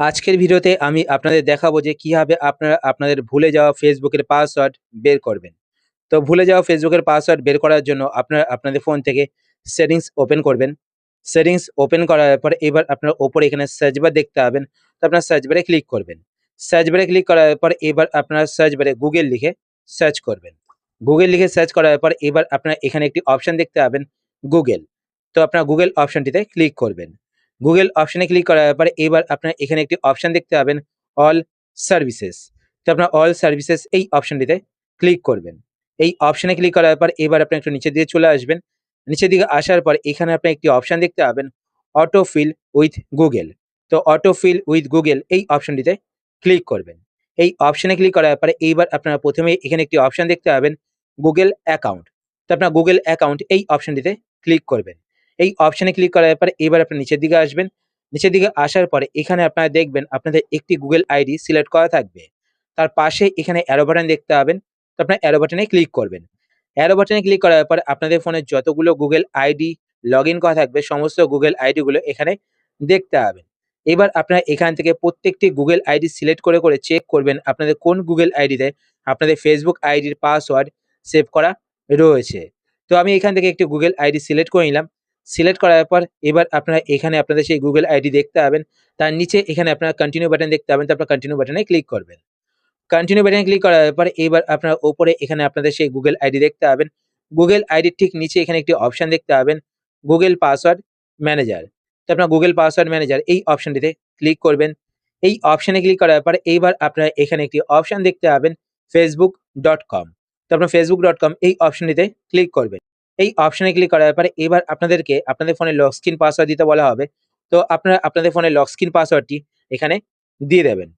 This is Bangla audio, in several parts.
আজকের ভিডিওতে আমি আপনাদের দেখাবো যে কীভাবে আপনারা আপনাদের ভুলে যাওয়া ফেসবুকের পাসওয়ার্ড বের করবেন। তো ভুলে যাওয়া ফেসবুকের পাসওয়ার্ড বের করার জন্য আপনারা আপনাদের ফোন থেকে সেটিংস ওপেন করবেন। সেটিংস ওপেন করার পর এবার আপনার ওপরে এখানে সার্চ বার দেখতে পাবেন। তো আপনার সার্চ বারে ক্লিক করবেন। সার্চ বারে ক্লিক করার পর এবার আপনার সার্চ বারে গুগল লিখে সার্চ করবেন। গুগল লিখে সার্চ করার পর এবার আপনার এখানে একটি অপশান দেখতে পাবেন গুগল। তো আপনার গুগল অপশনটিতে ক্লিক করবেন। গুগল অপশানে ক্লিক করার পরে এবার আপনার এখানে একটি অপশান দেখতে পাবেন অল সার্ভিসেস তো আপনার অল সার্ভিসেস এই অপশনটিতে ক্লিক করবেন। এই অপশানে ক্লিক করার পর এবার আপনি একটু নিচের দিকে চলে আসবেন। নিচের দিকে আসার পর এখানে আপনি একটি অপশান দেখতে পাবেন অটো ফিল উইথ গুগল তো অটো ফিল উইথ গুগল এই অপশনটিতে ক্লিক করবেন। এই অপশানে ক্লিক করার পরে এইবার আপনারা প্রথমে এখানে একটি অপশান দেখতে পাবেন গুগল অ্যাকাউন্ট তো আপনার গুগল অ্যাকাউন্ট এই অপশনটিতে ক্লিক করবেন। এই অপশনে ক্লিক করার পরে এবার আপনি নিচের দিকে আসবেন। নিচের দিকে আসার পরে এখানে আপনারা দেখবেন আপনাদের একটি গুগল আইডি সিলেক্ট করা থাকবে। তার পাশে এখানে অ্যারো বাটন দেখতে পাবেন। তো আপনার অ্যারো বাটনে ক্লিক করবেন। অ্যারো বাটনে ক্লিক করার পর আপনাদের ফোনে যতগুলো গুগল আইডি লগ ইন করা থাকবে, সমস্ত গুগল আইডিগুলো এখানে দেখতে পাবেন। এবার আপনারা এখান থেকে প্রত্যেকটি গুগল আইডি সিলেক্ট করে করে চেক করবেন আপনাদের কোন গুগল আইডিতে আপনাদের ফেসবুক আইডির পাসওয়ার্ড সেভ করা রয়েছে। তো আমি এখান থেকে একটি গুগল আইডি সিলেক্ট করে নিলাম। সিলেক্ট করার পর এবার আপনারা এখানে আপনাদের সেই গুগল আইডি দেখতে পাবেন। তার নিচে এখানে আপনারা কন্টিনিউ বাটন দেখতে পাবেন, তারপর কন্টিনিউ বাটনে ক্লিক করবেন। কন্টিনিউ বাটনে ক্লিক করার পর এবার আপনারা ওপরে এখানে আপনাদের সেই গুগল আইডি দেখতে পাবেন। গুগল আইডির ঠিক নিচে এখানে একটি অপশন দেখতে পাবেন গুগল পাসওয়ার্ড ম্যানেজার তো আপনার গুগল পাসওয়ার্ড ম্যানেজার এই অপশনটিতে ক্লিক করবেন। এই অপশানে ক্লিক করার পর এইবার আপনারা এখানে একটি অপশন দেখতে পাবেন ফেসবুক ডট কম তো আপনার ফেসবুক ডট কম এই অপশনটিতে ক্লিক করবেন। এই অপশনে ক্লিক করার পরে এবার আপনাদেরকে আপনাদের ফোনে লক স্ক্রিন পাসওয়ার্ড দিতে বলা হবে। তো আপনারা, আপনাদের ফোনে লক স্ক্রিন পাসওয়ার্ডটি এখানে দিয়ে দেবেন।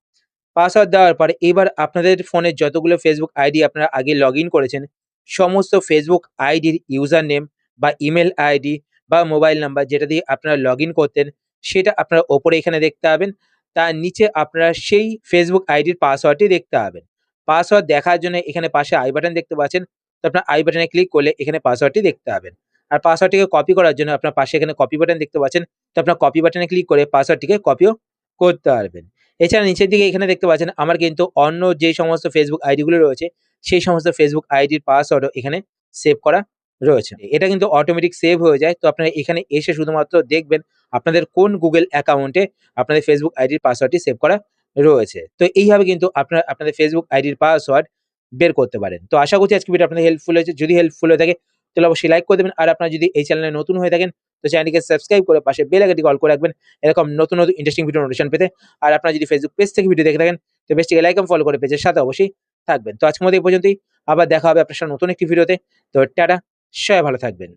পাসওয়ার্ড দেওয়ার পরে এবার আপনাদের ফোনে যতগুলো ফেসবুক আইডি আপনারা আগে লগ করেছেন, সমস্ত ফেসবুক আইডির ইউজার নেম বা ইমেল আইডি বা মোবাইল নাম্বার যেটা দিয়ে আপনারা লগ করতেন, সেটা আপনারা ওপরে এখানে দেখতে পাবেন। তার নিচে আপনারা সেই ফেসবুক আইডির পাসওয়ার্ডটি দেখতে পাবেন। পাসওয়ার্ড দেখার জন্য এখানে পাশে আই বাটন দেখতে পাচ্ছেন। তো আপনার আই বাটনে ক্লিক করলে এখানে পাসওয়ার্ডটি দেখতে পাবেন। আর পাসওয়ার্ডটিকে কপি করার জন্য আপনার পাশে এখানে কপি বাটন দেখতে পাচ্ছেন, তো আপনার কপি বাটনে ক্লিক করে পাসওয়ার্ডটিকে কপিও করতে পারবেন। এছাড়া নিচের দিকে এখানে দেখতে পাচ্ছেন, আমার কিন্তু অন্য যে সমস্ত ফেসবুক আইডিগুলো রয়েছে, সেই সমস্ত ফেসবুক আইডির পাসওয়ার্ডও এখানে সেভ করা রয়েছে। এটা কিন্তু অটোমেটিক সেভ হয়ে যায়, তো আপনারা এখানে এসে শুধুমাত্র দেখবেন আপনাদের কোন গুগল অ্যাকাউন্টে আপনাদের ফেসবুক আইডির পাসওয়ার্ডটি সেভ করা রয়েছে। তো এইভাবে কিন্তু আপনার, আপনাদের ফেসবুক আইডির পাসওয়ার্ড বের করতে পারেন। তো আশা করছি আজকে ভিডিও আপনাদের হেল্পফুল হয়েছে। যদি হেল্পফুল হয়ে থাকে, তাহলে অবশ্যই লাইক করে দেবেন। আর আপনারা যদি এই চ্যানেলে নতুন হয়ে থাকেন, তো চ্যানেলকে সাবস্ক্রাইব করে পাশে বেল আইকনটি কল করে রাখবেন। এরকম নতুন নতুন ইন্টারেস্টিং ভিডিও নোটিফিকেশন পেতে। আর আপনারা যদি ফেসবুক পেজ থেকে ভিডিও দেখে থাকেন, তো পেজটিকে লাইক ফলো করে পেজের সাথে অবশ্যই থাকবেন। তো আজকের মধ্যে এই পর্যন্তই। আবার দেখা হবে আপনার সাথে নতুন একটি ভিডিওতে তো টাটা, সবাই ভালো থাকবেন।